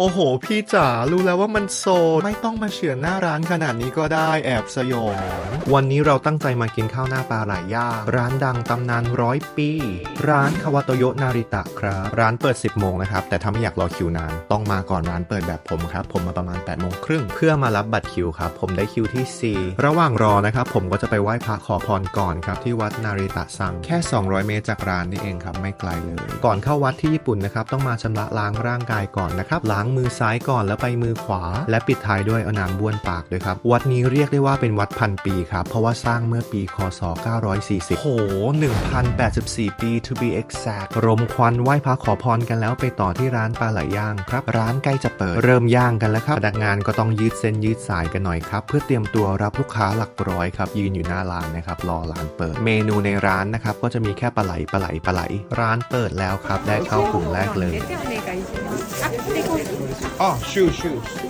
โอ้โห พี่จ๋ารู้แล้วว่ามันโซดไม่ต้องมาเฉือนหน้าร้านขนาดนี้ก็ได้แอบสยองวันนี้เราตั้งใจมากินข้าวหน้าปลาไหลย่างร้านดังตำนานร้อยปี ร้านคาวาโตโยนาริตะครับร้านเปิด 10 โมงนะครับ แต่ถ้าไม่อยากรอคิวนาน ต้องมาก่อนร้านเปิดแบบผมครับ ผมมาประมาณ8โมงครึ่งเพื่อมารับบัตรคิวครับ ผมได้คิวที่ 4 ระหว่างรอนะครับ ผมก็จะไปไหว้พระขอพรก่อนครับที่วัดนาริตะซังแค่ 200 เมตรจากร้านนี่เองครับไม่ไกลเลย ก่อนเข้าวัดที่ญี่ปุ่นนะครับต้องมาชำระล้างร่างกายก่อนนะครับล้างมือซ้ายก่อนแล้วไปมือขวา และปิดท้ายด้วยเอาน้ำบ้วนปากด้วยครับ วัดนี้เรียกได้ว่าเป็นวัดพันปีครับ เพราะว่าสร้างเมื่อปีคศ 940 โห 1084 ปี to be exact รมควันไหว้พระขอพรกันแล้วไปต่อที่ร้านปลาไหลย่างครับ ร้านใกล้จะเปิด เริ่มย่างกันแล้วครับ พนักงานก็ต้องยืดเส้นยืดสายกันหน่อยครับ เพื่อเตรียมตัวรับลูกค้าหลักร้อยครับยืนอยู่หน้าร้านนะครับรอร้านเปิด เมนูในร้านนะครับก็จะมีแค่ปลาไหลปลาไหลปลาไหล ร้านเปิดแล้วครับได้เข้ากลุ่มแรกเลย Oh, shoes, shoes.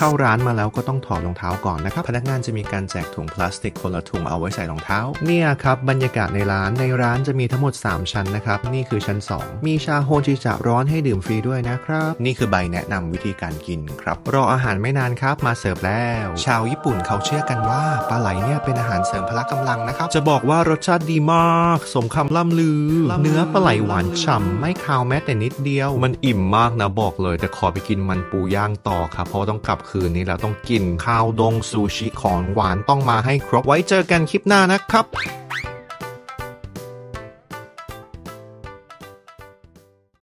เข้าร้านมาแล้วก็ต้องถอดรองเท้าก่อนนะครับ พนักงานจะมีการแจกถุงพลาสติกคนละถุงเอาไว้ใส่รองเท้า เนี่ยครับบรรยากาศในร้าน ในร้านจะมีทั้งหมด 3 ชั้นนะครับ นี่คือชั้น 2 มีชาโฮจิจะร้อนให้ดื่มฟรีด้วยนะครับ นี่คือใบแนะนำวิธีการกินครับ รออาหารไม่นานครับ มาเสิร์ฟแล้ว ชาวญี่ปุ่นเขาเชื่อกันว่าปลาไหลเนี่ยเป็นอาหารเสริมพละกำลังนะครับ จะบอกว่ารสชาติดีมาก สมคำล่ำลือ เนื้อปลาไหลหวานฉ่ำไม่คาวแม้แต่นิดเดียว มันอิ่มมากนะบอกเลย แต่ขอไปกินมันปูย่างต่อครับเพราะว่าต้องกลับคืนนี้เราต้องกินข้าวดงซูชิของหวานต้องมาให้ครบไว้เจอกันคลิปหน้านะครับ